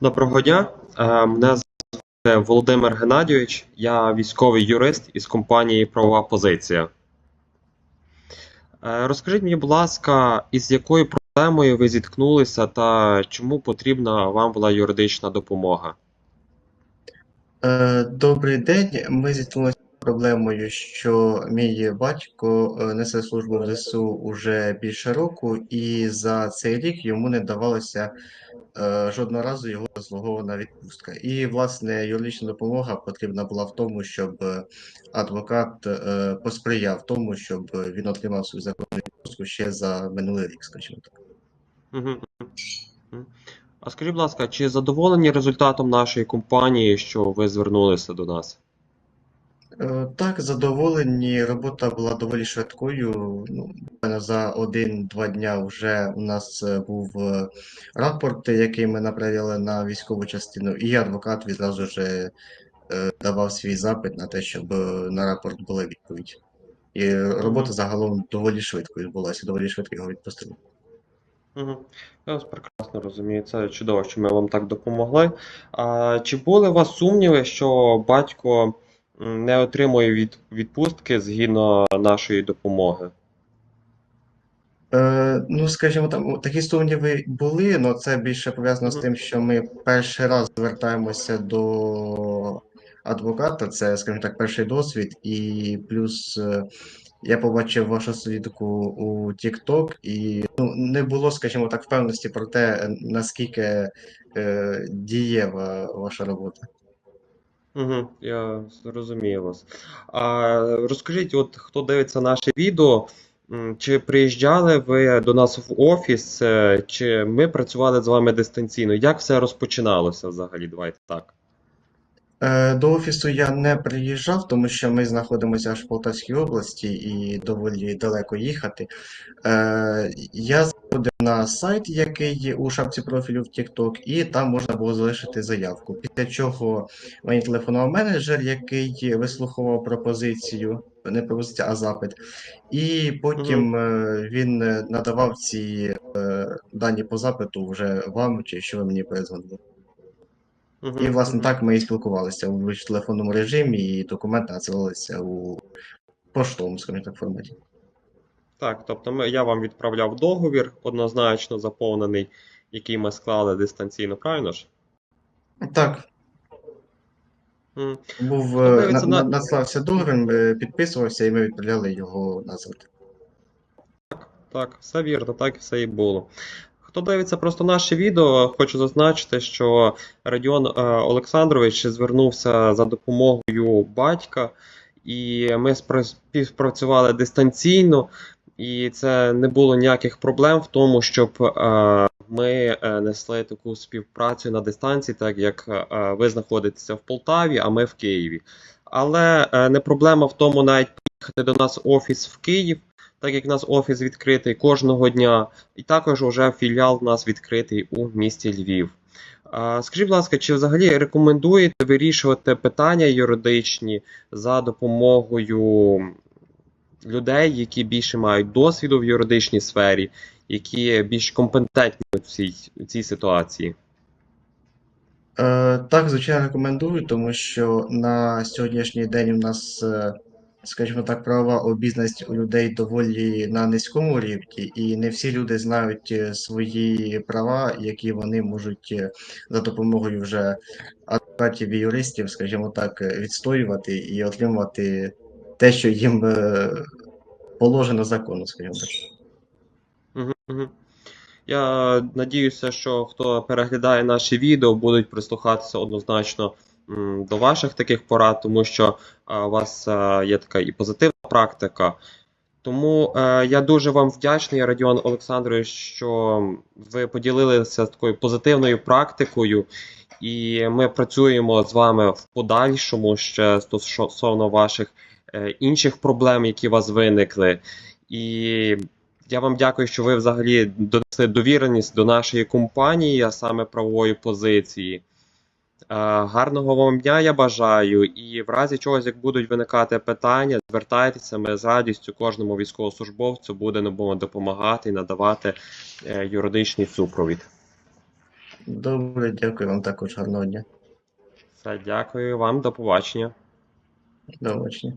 Доброго дня. Е, Мене звати Володимир Геннадійович. Я військовий юрист із компанії Правова позиція. Е, Розкажіть мені, будь ласка, із якою проблемою ви зіткнулися та чому потрібна вам була юридична допомога? Е, Добрий день. Ми зіткнулися проблемою, що мій батько е, несе службу в ЗСУ уже більше року, і за цей рік йому не давалося е, жодного разу його заслугована відпустка. І, власне, юридична допомога потрібна була в тому, щоб е, адвокат посприяв тому, щоб він отримав свою законну відпустку ще за минулий рік, скажімо так. А скажіть, будь ласка, чи задоволені результатом нашої компанії, що ви звернулися до нас? Е, Так, задоволені. Робота була доволі швидкою. Ну, за один-два дня вже у нас е, був е, рапорт, який ми направляли на військову частину, і адвокат відразу ж давав свій запит на те, щоб на рапорт була відповідь. І робота загалом доволі швидко відбулася, доволі швидко його відпустили. Мгм. Я вас прекрасно розумію. Це чудово, що ми вам так допомогли. А чи були у вас сумніви, що батько не отримує від, відпустки згідно нашої допомоги? Е, ну, скажімо, там такі сумніви були, але це більше пов'язано з тим, що ми перший раз звертаємося до адвоката, це, скажімо так, перший досвід, і плюс е, я побачив вашу сторінку у TikTok, і ну, не було, скажімо так, впевненості про те, е, наскільки е, дієва ваша робота. Угу, я зрозумію вас. А розкажіть, от хто дивиться наше відео, чи приїжджали ви до нас в офіс, е, чи ми працювали з вами дистанційно? Як все розпочиналося взагалі? Давайте так. Е, До офісу я не приїжджав, тому що ми знаходимося аж в Полтавській області і доволі далеко їхати. Е, Я заходив на сайт, який є у шапці профілю в TikTok, і там можна було залишити заявку. Після чого мені телефонував менеджер, який вислухував пропозицію, не пропозицію, а запит. І потім е, він е, надавав ці е, дані по запиту вже вам, чи що ви мені передзвонили. угу, І, власне, так ми і спілкувалися у телефонному режимі, і документи надсилалися у поштовому, скажімо так, форматі. Так, тобто ми, я вам відправляв договір, однозначно заповнений, який ми склали дистанційно, правильно ж? Так, М. був е, на, на, на. надслався договір, підписувався, і ми відправляли його назад. Так, так, все вірно, так і все і було. Хто дивиться просто наше відео, хочу зазначити, що Радіон е, Олександрович звернувся за допомогою батька, і ми співпрацювали дистанційно, і це не було ніяких проблем в тому, щоб е, ми е, несли таку співпрацю на дистанції, так як е, ви знаходитеся в Полтаві, а ми в Києві. Але не проблема в тому навіть поїхати до нас офіс в Київ так як у нас офіс відкритий кожного дня, і також вже філіал у нас відкритий у місті Львів. Скажіть, будь ласка, чи взагалі рекомендуєте вирішувати питання юридичні за допомогою людей, які більше мають досвіду в юридичній сфері, які більш компетентні у цій, цій ситуації? Е, так, звичайно, рекомендую, тому що на сьогоднішній день у нас, е, скажімо так, правова обізнаність у людей доволі на низькому рівні, і не всі люди знають е, свої права, які вони можуть е, за допомогою вже адвокатів і юристів, скажімо так, відстоювати і отримувати те, що їм е, положено закону, скажімо так. Я надіюся, що хто переглядає наші відео, будуть прислухатися однозначно до ваших таких порад, тому що е, у вас е, є така і позитивна практика. Тому е, я дуже вам вдячний, Радіон Олександрович, що ви поділилися такою позитивною практикою, і ми працюємо з вами в подальшому ще стосовно ваших е, інших проблем, які у вас виникли. І я вам дякую, що ви взагалі донесли довіреність до нашої компанії, а саме правової позиції. Е, Гарного вам дня я бажаю, і в разі чогось, як будуть виникати питання, звертайтеся, ми з радістю кожному військовослужбовцю будемо допомагати і надавати е, юридичний супровід. Добре, дякую вам також гарного дня. Все, дякую вам, до побачення. До побачення.